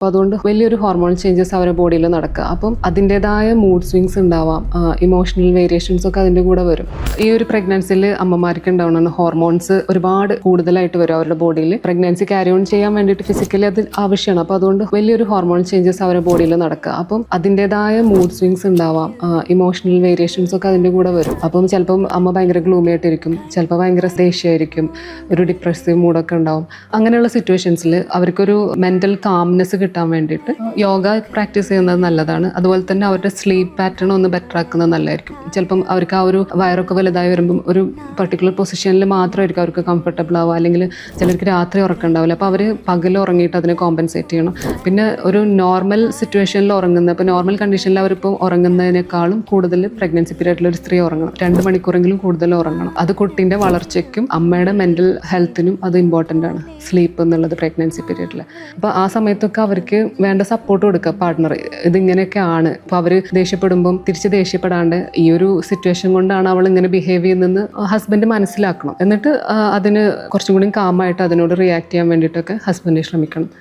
അപ്പോൾ അതുകൊണ്ട് വലിയൊരു ഹോർമോൺ ചേഞ്ചസ് അവരുടെ ബോഡിയിൽ നടക്കുക. അപ്പം അതിന്റെതായ മൂഡ് സ്വിങ്സ് ഉണ്ടാവാം ഇമോഷണൽ വേരിയേഷൻസ് ഒക്കെ അതിന്റെ കൂടെ വരും. ഈ ഒരു പ്രഗ്നൻസിയിൽ അമ്മമാർക്ക് ഉണ്ടാവുന്ന ഹോർമോൺസ് ഒരുപാട് കൂടുതലായിട്ട് വരും അവരുടെ ബോഡിയിൽ പ്രഗ്നൻസി ക്യാരി ഓൺ ചെയ്യാൻ വേണ്ടിയിട്ട് ഫിസിക്കലി അത് ആവശ്യമാണ്. അപ്പോൾ അതുകൊണ്ട് വലിയൊരു ഹോർമോൺ ചേഞ്ചസ് അവരുടെ ബോഡിയിൽ നടക്കുക. അപ്പം അതിന്റെതായ മൂഡ് സ്വിങ്സ് ഉണ്ടാവാം ഇമോഷണൽ വേരിയേഷൻസ് ഒക്കെ അതിന്റെ കൂടെ വരും. അപ്പം ചിലപ്പം അമ്മ ഭയങ്കര ഗ്ലൂമി ആയിട്ടിരിക്കും ചിലപ്പോൾ ഭയങ്കര ദേഷ്യമായിരിക്കും ഒരു ഡിപ്രസീവ് മൂഡൊക്കെ ഉണ്ടാവും. അങ്ങനെയുള്ള സിറ്റുവേഷൻസിൽ അവർക്കൊരു മെന്റൽ കാംനെസ് കിട്ടാൻ വേണ്ടിയിട്ട്. യോഗ പ്രാക്ടീസ് ചെയ്യുന്നത് നല്ലതാണ്. അതുപോലെ തന്നെ അവരുടെ സ്ലീപ്പ് പാറ്റേൺ ഒന്ന് ബെറ്റർ ആക്കുന്നത് നല്ലതായിരിക്കും. ചിലപ്പം അവർക്ക് ആ ഒരു വയറൊക്കെ വലുതായി വരുമ്പം ഒരു പർട്ടിക്കുലർ പൊസിഷനിൽ മാത്രമായിരിക്കും അവർക്ക് കംഫർട്ടബിൾ ആവുക. അല്ലെങ്കിൽ ചിലർക്ക് രാത്രി ഉറക്കുണ്ടാവില്ല അപ്പോൾ അവർ പകൽ ഉറങ്ങിയിട്ട് അതിനെ കോമ്പൻസേറ്റ് ചെയ്യണം. പിന്നെ ഒരു നോർമൽ സിറ്റുവേഷനിൽ ഉറങ്ങുന്ന ഇപ്പോൾ നോർമൽ കണ്ടീഷനിൽ അവരിപ്പോൾ ഉറങ്ങുന്നതിനേക്കാളും കൂടുതൽ പ്രഗ്നൻസി പീരീഡിൽ ഒരു സ്ത്രീ ഉറങ്ങണം. രണ്ട് മണിക്കൂറെങ്കിലും കൂടുതൽ ഉറങ്ങണം. അത് കുട്ടീന്റെ വളർച്ചയ്ക്കും അമ്മയുടെ മെന്റൽ ഹെൽത്തിനും അത് ഇമ്പോർട്ടന്റ് ആണ്. സ്ലീപ്പ് എന്നുള്ളത് പ്രഗ്നൻസി പീരീഡിൽ അപ്പോൾ ആ സമയത്തൊക്കെ അവർക്ക് വേണ്ട സപ്പോർട്ട് കൊടുക്കുക പാർട്ട്ണർ ഇതിങ്ങനെയൊക്കെ ആണ് അപ്പോൾ അവർ ദേഷ്യപ്പെടുമ്പം തിരിച്ച് ദേഷ്യപ്പെടാണ്ട് ഈ ഒരു സിറ്റുവേഷൻ കൊണ്ടാണ് അവൾ ഇങ്ങനെ ബിഹേവ് ചെയ്യുന്നതെന്ന് ഹസ്ബൻഡ് മനസ്സിലാക്കണം. എന്നിട്ട് അതിന് കുറച്ചും കൂടി കാമായിട്ട് അതിനോട് റിയാക്ട് ചെയ്യാൻ വേണ്ടിയിട്ടൊക്കെ ഹസ്ബൻഡ് ശ്രമിക്കണം.